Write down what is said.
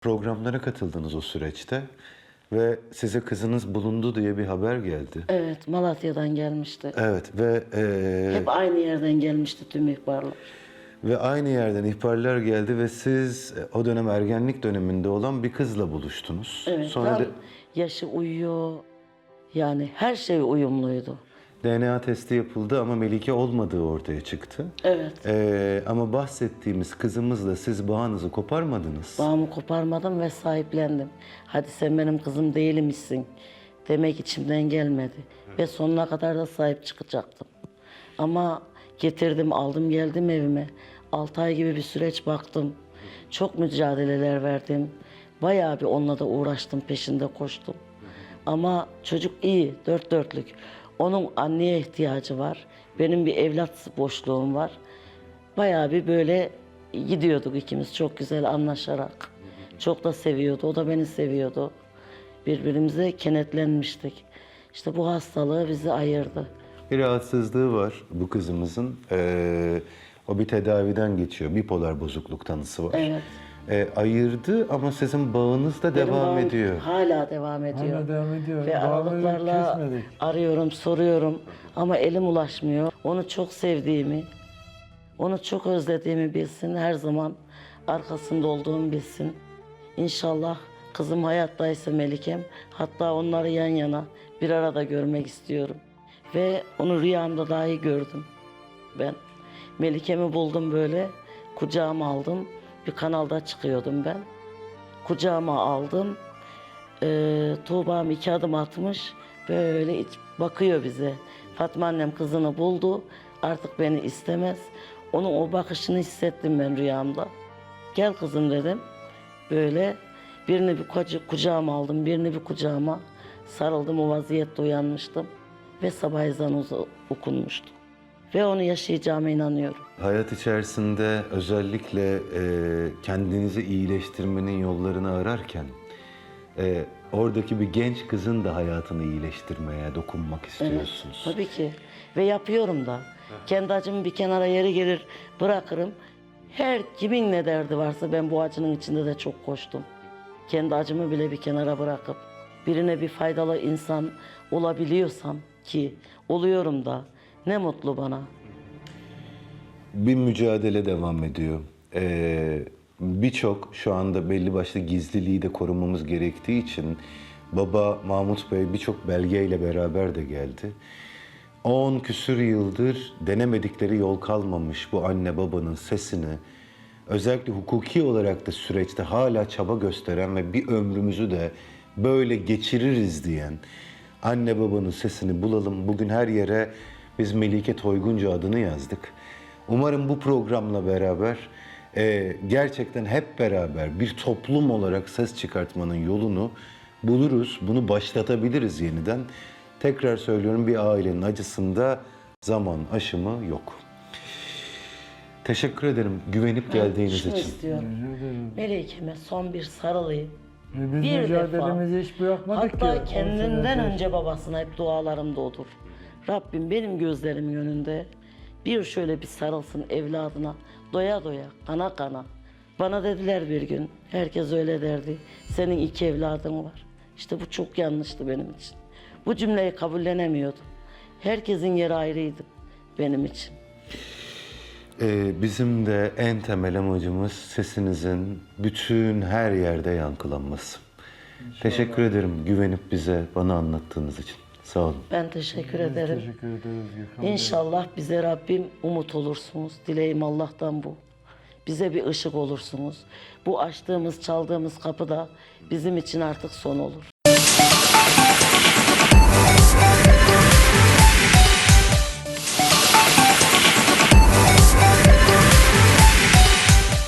Programlara katıldınız o süreçte ve size kızınız bulundu diye bir haber geldi. Evet, Malatya'dan gelmişti. Evet ve e, Hep aynı yerden gelmişti tüm ihbarlar. ve aynı yerden ihbarlar geldi ve siz e, o dönem ergenlik döneminde olan bir kızla buluştunuz. Evet, Sonra tam da yaşı uyuyor. Yani her şey uyumluydu. DNA testi yapıldı ama Melike olmadığı ortaya çıktı. Evet. E, ama bahsettiğimiz kızımızla siz bağınızı koparmadınız. Bağımı koparmadım ve sahiplendim. Hadi sen benim kızım değilmişsin demek içimden gelmedi. Ve sonuna kadar da sahip çıkacaktım. Ama getirdim, aldım, geldim evime. 6 ay gibi bir süreç baktım. Çok mücadeleler verdim. Bayağı bir onunla da uğraştım, peşinde koştum. Ama çocuk iyi, dört dörtlük. Onun anneye ihtiyacı var. Benim bir evlat boşluğum var. Bayağı bir böyle gidiyorduk ikimiz çok güzel anlaşarak. Çok da seviyordu, o da beni seviyordu. Birbirimize kenetlenmiştik. İşte bu hastalığı bizi ayırdı. Bir rahatsızlığı var bu kızımızın. E, o bir tedaviden geçiyor. Bipolar bozukluk tanısı var. Evet. E, ayırdı ama sizin bağınız da devam Benim bağım ediyor. Hala devam ediyor. Hala devam ediyor. Ve Bağımlılığı aralıklarla kesmedik. arıyorum, soruyorum ama elim ulaşmıyor. Onu çok sevdiğimi, onu çok özlediğimi bilsin. Her zaman arkasında olduğumu bilsin. İnşallah kızım hayattaysa Melikem, hatta onları yan yana bir arada görmek istiyorum. Ve onu rüyamda dahi gördüm ben. Melikem'i buldum böyle, kucağıma aldım. Bir kanalda çıkıyordum ben. Kucağıma aldım. Ee, Tuğba'm iki adım atmış. Böyle bakıyor bize. Fatma annem kızını buldu. Artık beni istemez. Onun o bakışını hissettim ben rüyamda. Gel kızım dedim. Böyle birini bir kuca- kucağıma aldım, birini bir kucağıma sarıldım. O vaziyette uyanmıştım. Ve sabah ezanı okunmuştu. Ve onu yaşayacağıma inanıyorum. Hayat içerisinde özellikle e, kendinizi iyileştirmenin yollarını ararken e, oradaki bir genç kızın da hayatını iyileştirmeye dokunmak istiyorsunuz. Tabii ki. Ve yapıyorum da. Kendi acımı bir kenara yeri gelir bırakırım. Her kimin ne derdi varsa ben bu acının içinde de çok koştum. Kendi acımı bile bir kenara bırakıp birine bir faydalı insan olabiliyorsam ki oluyorum da ne mutlu bana. Bir mücadele devam ediyor. E, Birçok şu anda belli başlı gizliliği de korumamız gerektiği için baba Mahmut Bey birçok belgeyle beraber de geldi. 10 küsür yıldır denemedikleri yol kalmamış bu anne babanın sesini özellikle hukuki olarak da süreçte hala çaba gösteren ve bir ömrümüzü de böyle geçiririz diyen anne babanın sesini bulalım. Bugün her yere biz Melike Toyguncu adını yazdık. Umarım bu programla beraber e, gerçekten hep beraber bir toplum olarak ses çıkartmanın yolunu buluruz. Bunu başlatabiliriz yeniden. Tekrar söylüyorum bir ailenin acısında zaman aşımı yok. Teşekkür ederim güvenip geldiğiniz Şunu için. istiyorum. Melike'me son bir sarılayım. Biz Bir mücadelemizi hiç bırakmadık Hatta ki. on kendinden önce babasına hep dualarımda odur. Rabbim benim gözlerimin önünde bir şöyle bir sarılsın evladına doya doya kana kana. Bana dediler bir gün herkes öyle derdi. Senin iki evladın var. İşte bu çok yanlıştı benim için. Bu cümleyi kabullenemiyordum. Herkesin yeri ayrıydı benim için. Ee, bizim de en temel amacımız sesinizin bütün her yerde yankılanması. Teşekkür ederim güvenip bize bana anlattığınız için. Sağ olun. Ben teşekkür Biz ederim. Teşekkür ederiz Gökhan Bey. İnşallah bize Rabbim umut olursunuz. Dileğim Allah'tan bu. Bize bir ışık olursunuz. Bu açtığımız, çaldığımız kapı da bizim için artık son olur.